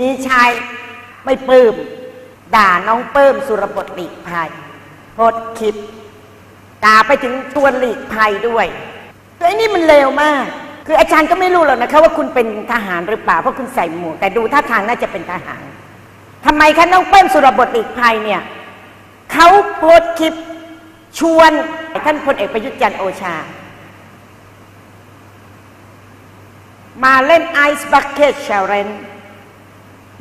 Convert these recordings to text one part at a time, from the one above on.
มีชายไม่ปลื้มด่าน้องเปิ้มสุรบทหลีกภัยโพสต์คลิปด่าไปถึงชวนหลีกภัยด้วยไอ้นี่มันเลวมาก คืออาจารย์ก็ไม่รู้หรอกนะคะว่าคุณเป็นทหารหรือเปล่าเพราะคุณใส่หมวกแต่ดูท่าทางน่าจะเป็นทหารทำไมคะน้องเปิ้มสุรบทหลีกภัยเนี่ยเขาโพสต์คลิปชวนท่านพลเอกประยุทธ์จันทร์โอชา มาเล่นไอซ์บักเก็ตเชลเลน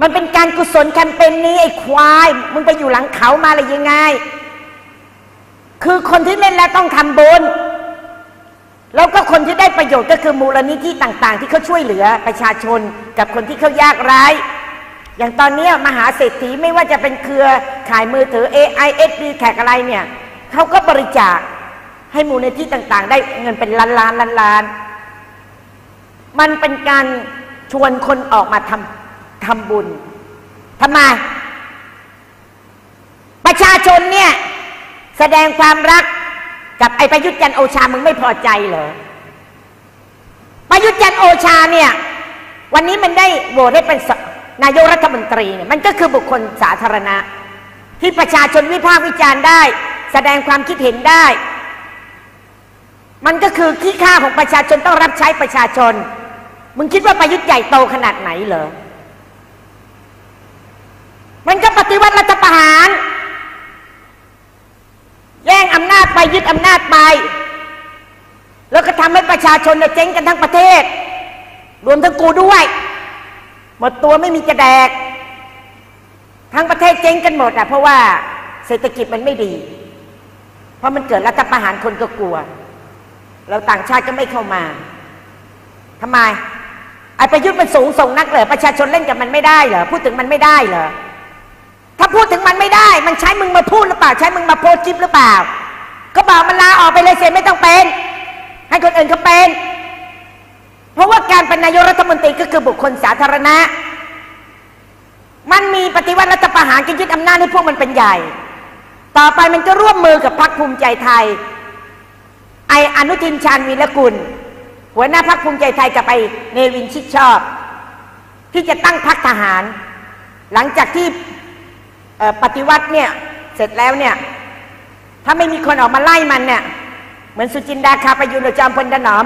มันเป็นการกุศลแคมเปญนี้ไอ้ควาย มึงไปอยู่หลังเขามาอะไรยังไง คือคนที่เล่นแล้วต้องทำบุญ แล้วก็คนที่ได้ประโยชน์ก็คือมูลนิธิต่างๆ ที่เขาช่วยเหลือประชาชน กับคนที่เขายากไร้อย่างตอนนี้มหาเศรษฐีไม่ว่าจะเป็นเครือขายมือถือ AI SD แขกอะไรเนี่ยเขาก็บริจาคให้มูลนิธิต่าง ๆ ได้เงินเป็นล้านล้านล้านล้าน มันเป็นการชวนคนออกมาทำ ทำบุญทำไมประชาชนเนี่ย แสดงความรักกับไอ้ประยุทธ์จันโอชา มึงไม่พอใจเหรอ ประยุทธ์จันโอชาเนี่ย วันนี้มันได้โหวตให้เป็นนายกรัฐมนตรีเนี่ย มันก็คือบุคคลสาธารณะ ที่ประชาชนวิพากษ์วิจารณ์ได้ แสดงความคิดเห็นได้ มันก็คือขี้ข้าของประชาชนต้องรับใช้ประชาชน มึงคิดว่าประยุทธ์ใหญ่โตขนาดไหนเหรอ มันก็ปฏิวัติรัฐประหาร แย่งอำนาจไป ยึดอำนาจไป แล้วก็ทำให้ประชาชนเนี่ยเจ๊งกันทั้งประเทศ รวมทั้งกูด้วย หมดตัวไม่มีจะแดก ทั้งประเทศเจ๊งกันหมดอะเพราะว่าเศรษฐกิจมันไม่ดี เพราะมันเกิดรัฐประหารคนก็กลัว เราต่างชาติก็ไม่เข้ามาทำไมไอ้ประยุทธ์มันสูงส่งนักเหรอประชาชนเล่นกับมันไม่ได้เหรอพูดถึงมันไม่ได้เหรอถ้าพูดถึงมันไม่ได้ มันใช้มึงมาพูดหรือเปล่า ใช้มึงมาโพสต์คลิปหรือเปล่า ก็บอกมันลาออกไปเลยเสียไม่ต้องเป็น ให้คนอื่นเขาเป็น เพราะว่าการเป็นนายกรัฐมนตรีก็คือบุคคลสาธารณะ มันมีปฏิวัติรัฐประหารจะยึดอำนาจให้พวกมันเป็นใหญ่ ต่อไปมันก็ร่วมมือกับพรรคภูมิใจไทย ไออนุทินชาญวีรกุล หัวหน้าพรรคภูมิใจไทยกับไปเนวินชิดชอบ ที่จะตั้งพรรคทหาร หลังจากที่ปฏิวัติเนี่ยเสร็จแล้วเนี่ย ถ้าไม่มีคนออกมาไล่มันเนี่ย เหมือนสุจินดาคาประยุนจอมพลถนอม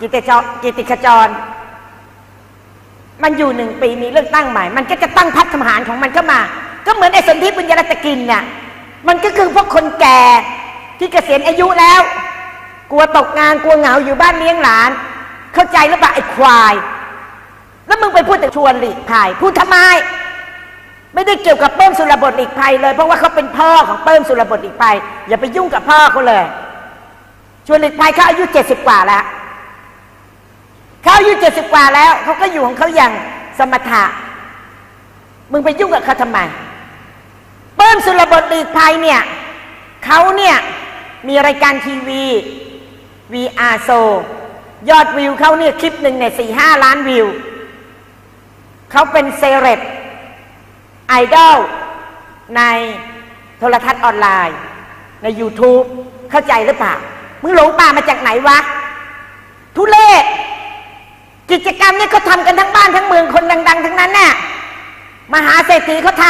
กิติจกิติขจร มันอยู่หนึ่งปีมีเลือกตั้งใหม่ มันก็จะตั้งพรรคทหารของมันเข้ามา ก็เหมือนไอ้สนธิบุญยรัตกินเนี่ยมันก็คือพวกคนแก่ที่เกษียณอายุแล้ว กลัวตกงานกลัวเหงาอยู่บ้านเลี้ยงหลาน เข้าใจหรือเปล่าไอ้ควาย แล้วมึงไปพูดแต่ชวนหลีกภัยพูดทำไม ไม่ได้เกี่ยวกับเปิ้มสุรบทหลีกภัยเลย เพราะว่าเขาเป็นพ่อของเปิ้มสุรบทหลีกภัยอย่าไปยุ่งกับพ่อเขาเลยชวนหลีกภัยเขาอายุเจ็ดสิบกว่าแล้วเขาอายุเจ็ดสิบกว่าแล้วเขาก็อยู่ของเขาอย่างสมถะมึงไปยุ่งกับเขาทำไมเปิ้มสุรบทหลีกภัยเนี่ยเขาเนี่ยมีรายการทีวี VR s o ยอดวิวเขาเนี่ยคลิปหนึ่งเนี่ยสี่ห้าล้านวิวเขาเป็นเซเลบ ไอดอลในโทรทัศน์ออนไลน์ ใน YouTube เข้าใจหรือเปล่า มึงหลงป่ามาจากไหนวะ ทุเลศกิจกรรมนี่เขาทำกันทั้งบ้านทั้งเมืองคนดัง ๆ ทั้งนั้นน่ะมหาเศรษฐีเขาท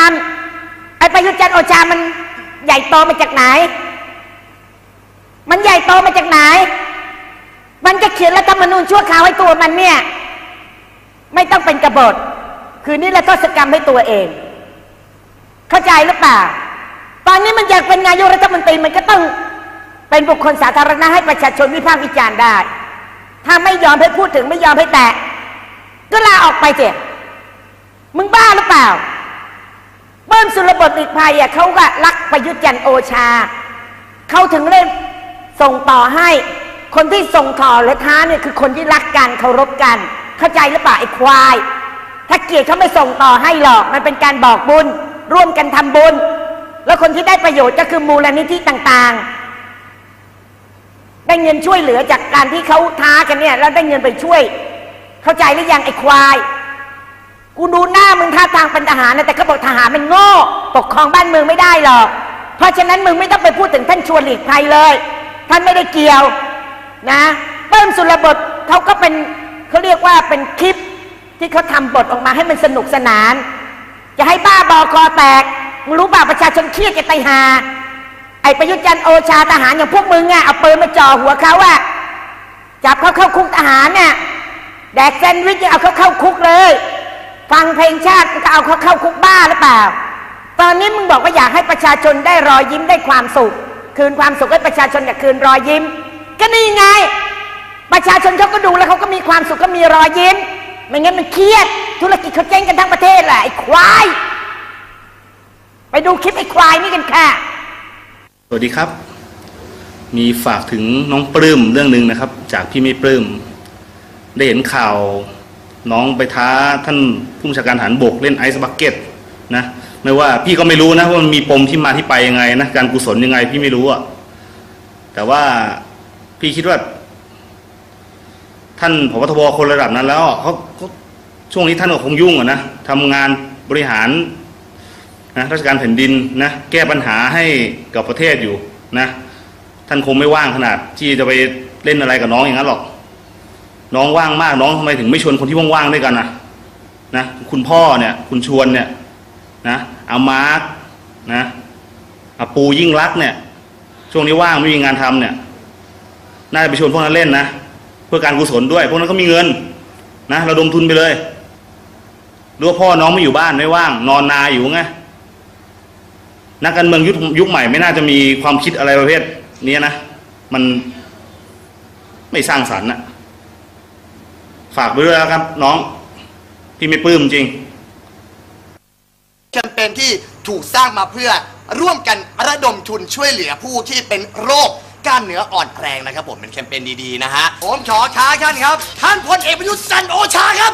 ำไอ้ประยุทธ์จันโอชามันใหญ่โตมาจากไหน มันใหญ่โตมาจากไหน มันจะเขียนรัฐธรรมนูญชั่วคราวให้ตัวมันเนี่ย ไม่ต้องเป็นกบฏ คือนี่แหละทศกรรมให้ตัวเอง เข้าใจหรือเปล่า ตอนนี้มันอยากเป็นนายกรัฐมนตรีมันก็ต้องเป็นบุคคลสาธารณะให้ประชาชนวิพากษ์วิจารณ์ได้ ถ้าไม่ยอมให้พูดถึงไม่ยอมให้แตะก็ลาออกไปเถอะมึงบ้าหรือเปล่าเบิ้มสุรบทอีกภัยอะเขาก็รักประยุทธ์จันโอชา เขาถึงเล่นส่งต่อให้ คนที่ส่งต่อหรือท้าเนี่ยคือคนที่รักกันเคารพกัน เข้าใจหรือเปล่าไอ้ควาย ถ้าเกียรติเขาไม่ส่งต่อให้หรอก มันเป็นการบอกบุญ ร่วมกันทำบุญ แล้วคนที่ได้ประโยชน์ก็คือมูลนิธิต่างๆ ได้เงินช่วยเหลือจากการที่เขาท้ากันเนี่ย แล้วได้เงินไปช่วย เข้าใจหรือยังไอ้ควาย กูดูหน้ามึงท่าทางเป็นทหารนะแต่เขาบอกทหารมันโง่ปกครองบ้านเมืองไม่ได้หรอกเพราะฉะนั้นมึงไม่ต้องไปพูดถึงท่านชวนหลีกภัยเลย ท่านไม่ได้เกี่ยวนะเปิ้มสุรบทเขาก็เป็นเขาเรียกว่าเป็นคลิปที่เขาทำบทออกมาให้มันสนุกสนาน จะให้บ้าบอคอแตกมึงรู้ป่าประชาชนเครียดจะตายหา ไอ้ประยุทธ์จันทร์โอชาทหารอย่างพวกมึงอะเอาปืนมาจ่อหัวเขาอะจับเขาเข้าคุกทหารเนี่ยแดกแซนด์วิชยังเอาเขาเข้าคุกเลย ฟังเพลงชาติก็เอาเขาเข้าคุกบ้าหรือเปล่า ตอนนี้มึงบอกว่าอยากให้ประชาชนได้รอยยิ้มได้ความสุข คืนความสุขให้ประชาชนอยากคืนรอยยิ้ม ก็นี่ไง ประชาชนเขาก็ดูแล้วเขาก็มีความสุขก็มีรอยยิ้มไม่งั้นมันเครียด ธุรกิจเขาเจ๊งกันทั้งประเทศแหละไอ้ควาย ไปดูคลิปไอ้ควายนี่กันค่ะ สวัสดีครับ มีฝากถึงน้องปลื้มเรื่องหนึ่งนะครับ จากพี่ไม่ปลื้มได้เห็นข่าวน้องไปท้าท่านผู้บัญชาการฐานบกเล่นไอซ์บักเก็ตนะไม่ว่าพี่ก็ไม่รู้นะว่ามันมีปมที่มาที่ไปยังไงนะการกุศลยังไงพี่ไม่รู้อะแต่ว่าพี่คิดว่า ท่านผบทบคนระดับนั้นแล้วเขา ช่วงนี้ท่านก็คงยุ่งอะนะทำงานบริหารนะราชการแผ่นดินนะแก้ปัญหาให้กับประเทศอยู่นะท่านคงไม่ว่างขนาดที่จะไปเล่นอะไรกับน้องอย่างนั้นหรอก น้องว่างมากน้องทำไมถึงไม่ชวนคนที่ว่างๆด้วยกันนะนะคุณพ่อเนี่ยคุณชวนเนี่ยนะเอามาร์กนะเอาปูยิ่งรักเนี่ยช่วงนี้ว่างไม่มีงานทำเนี่ยน่าจะไปชวนพวกนั้นเล่นนะ เพื่อการกุศลด้วย พวกนั้นก็มีเงินนะเระดมทุนไปเลย รู้ว่าพ่อน้องไม่อยู่บ้านไม่ว่าง นอนนาอยู่ไงนักการเมืองยุคยุคใหม่ไม่น่าจะมีความคิดอะไรประเภทนี้นะมันไม่สร้างสรรค์นะฝากไปด้วยแล้วครับ น้องพี่ไม่ปลื้มจริงแคมเปญที่ถูกสร้างมาเพื่อร่วมกันระดมทุนช่วยเหลือผู้ที่เป็นโรคกล้ามเนื้ออ่อนแรงนะครับผมเป็นแคมเปญดีๆนะฮะผมขอท้าท่านครับ ท่านพลเอกประยุทธ์จันทร์โอชาครับ